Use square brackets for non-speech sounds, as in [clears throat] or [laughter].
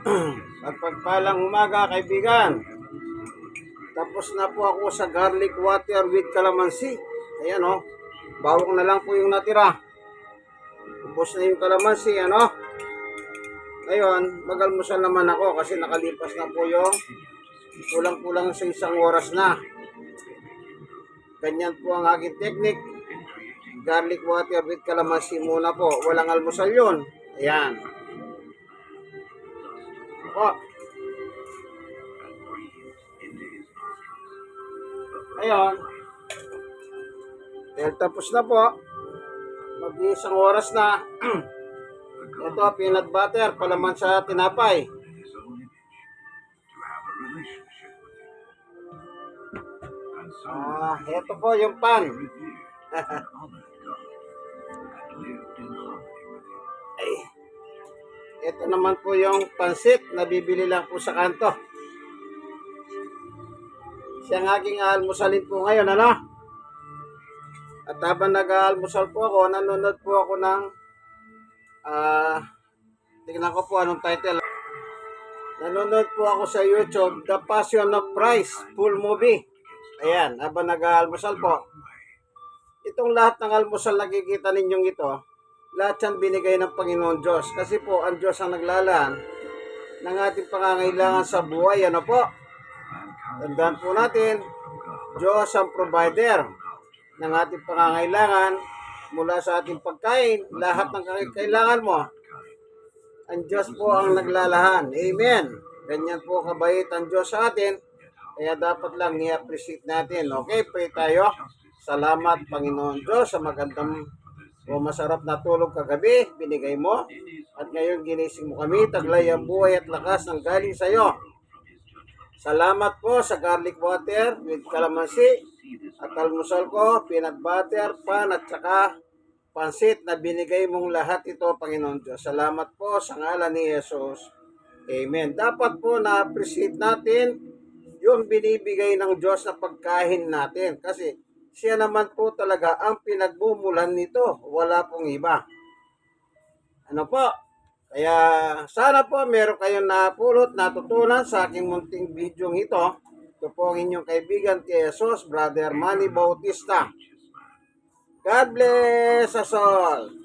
[clears throat] Pagpagpalang umaga, kaibigan. Tapos na po ako sa garlic water with calamansi. Ayan o. Oh. Bawang na lang po yung natira. Ubos na yung calamansi, ano? Ngayon, magalmusal naman ako kasi nakalipas na po yung kulang-kulang sa isang oras na. Ganyan po ang aking technique. Garlic water with calamansi muna po. Walang almusal yun. Ayan. Po. Ngayon, dahil tapos na po, mag-iisang oras na, [clears throat] ito, peanut butter, palaman sa tinapay. Ah, ito po yung pan. [laughs] naman po yung pansit na bibili lang po sa kanto. Siyang aking almusalin po ngayon, ano? At habang nag-almusal po ako, nanonood po ako ng ah tingnan ko po anong title. Nanonood po ako sa YouTube, The Passion of Christ, full movie. Ayan, habang nag-almusal po. Itong lahat ng almusal nakikita ninyong ito, lahat yan binigay ng Panginoon Diyos. Kasi po, ang Diyos ang naglalaan ng ating pangangailangan sa buhay. Ano po? Tandaan po natin, Diyos ang provider ng ating pangangailangan mula sa ating pagkain, lahat ng kailangan mo. Ang Diyos po ang naglalahan. Amen. Ganyan po kabait ang Diyos sa atin. Kaya dapat lang i-appreciate natin. Okay, pray tayo. Salamat Panginoon Diyos sa magandang o masarap na tulog kagabi, binigay mo. At ngayon ginising mo kami, taglay ang buhay at lakas ng galing sa iyo. Salamat po sa garlic water with calamansi at almusal ko, peanut butter, pan at saka pansit na binigay mong lahat ito, Panginoon Diyos. Salamat po sa ngalan ni Jesus. Amen. Dapat po na-appreciate natin yung binibigay ng Diyos na pagkain natin. Kasi siya naman po talaga ang pinagmumulan nito. Wala pong iba. Ano po? Kaya sana po meron kayong napulot, natutunan sa aking munting video ito. Ito po ang inyong kaibigan kay Jesus, Brother Manny Bautista. God bless us all.